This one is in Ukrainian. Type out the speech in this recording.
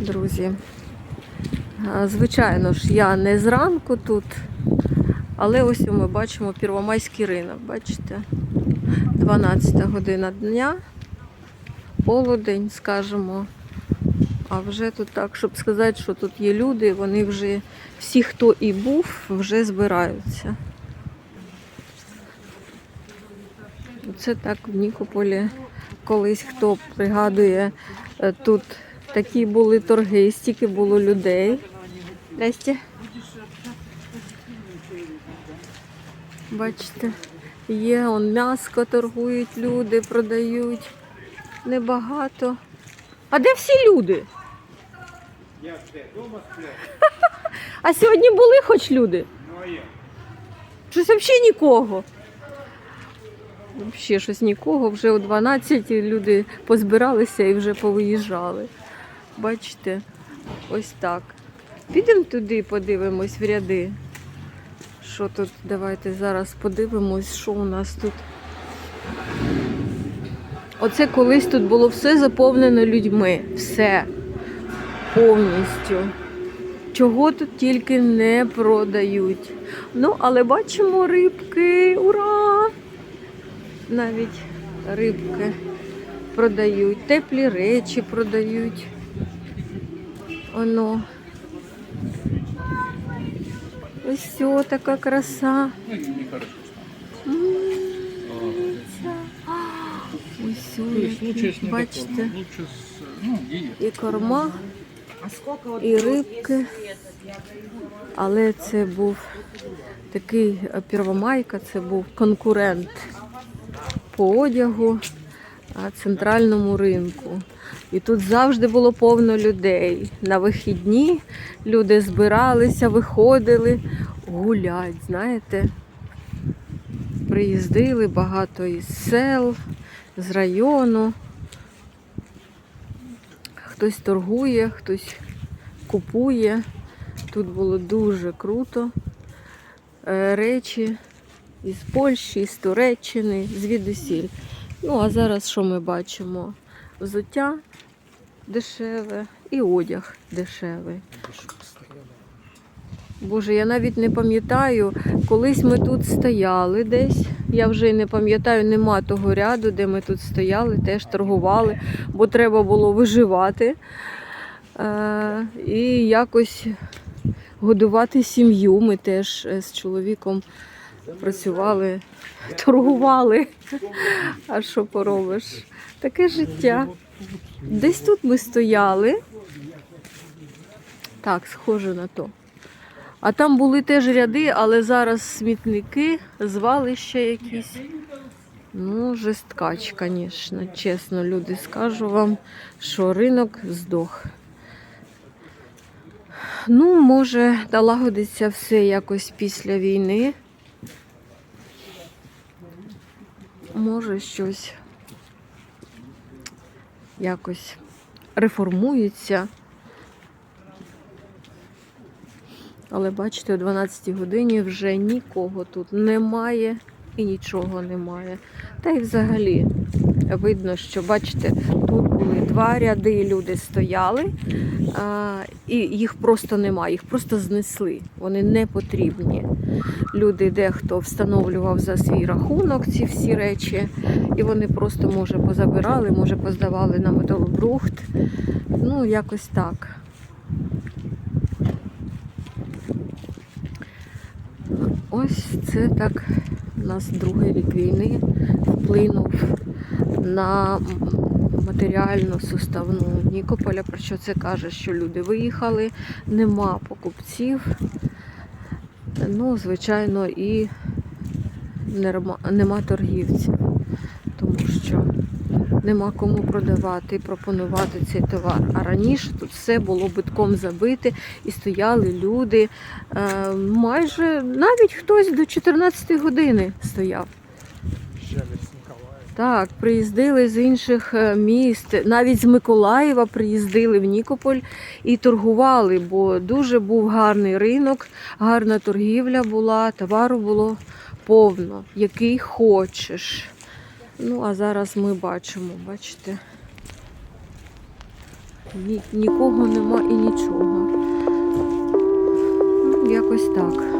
друзі. Звичайно ж, я не зранку тут, але ось ми бачимо Первомайський ринок. Бачите? 12 година дня, полудень, скажімо. А вже тут так, щоб сказати, що тут є люди, вони вже всі, хто і був, вже збираються. Це так в Нікополі. Колись хто пригадує, е, тут такі були торги, стільки було людей. Здрасте. Бачите, є он м'яско торгують люди, продають. Небагато. А де всі люди? Я де? Дома сплять. А сьогодні були хоч люди? Ну а? Щось взагалі нікого. Взагалі щось нікого. Вже о 12 люди позбиралися і вже повиїжджали. Бачите, ось так. Підемо туди, подивимось в ряди. Що тут? Давайте зараз подивимось, що у нас тут. Оце колись тут було все заповнено людьми. Все. Повністю. Чого тут тільки не продають. Ну, але бачимо рибки. Ура! Навіть рибки продають, теплі речі продають. Оно. Ось все, така краса. Ну, Ось бачите, ну, диет. і корма, і рибки. Але це був такий е, Первомайка, це був конкурент по одягу центральному ринку. І тут завжди було повно людей. На вихідні люди збиралися, виходили гулять, знаєте. Приїздили багато із сел, з району. Хтось торгує, хтось купує. Тут було дуже круто. Е, Речі із Польщі, з Туреччини, звідусіль. Ну, а зараз що ми бачимо? Взуття дешеве і одяг дешевий. Боже, я навіть не пам'ятаю, колись ми тут стояли десь. Я вже й не пам'ятаю, нема того ряду, де ми тут стояли, теж торгували, бо треба було виживати е, і якось годувати сім'ю. Ми теж е, з чоловіком працювали, торгували. А що поробиш? Таке життя. Десь тут ми стояли. Так, схоже на то. А там були теж ряди, але зараз смітники, звалища якісь. Ну, жесткач, звісно, чесно, люди скажу вам, що ринок здох. Ну, може, налагодиться все якось після війни. Може, щось якось реформується. Але бачите, о 12 годині вже нікого тут немає і нічого немає. Та й взагалі видно, що бачите, тут були два ряди, люди стояли, і їх просто немає, їх просто знесли. Вони не потрібні. Люди дехто встановлював за свій рахунок ці всі речі, і вони просто, може, позабирали, може, поздавали на металобрухт. Ну, якось так. Ось це так у нас другий рік війни вплинув на матеріальну суставну Нікополя. Про що це каже, що люди виїхали, нема покупців. Ну, звичайно, і нема торгівців, тому що нема кому продавати пропонувати цей товар. А раніше тут все було битком забите і стояли люди. Е, майже навіть хтось до 14 години стояв. Так, приїздили з інших е, міст, навіть з Миколаєва приїздили в Нікополь і торгували, бо дуже був гарний ринок, гарна торгівля була, товару було повно, який хочеш. Ну, а зараз ми бачимо, бачите. Ні, нікого нема і нічого. Ну, якось так.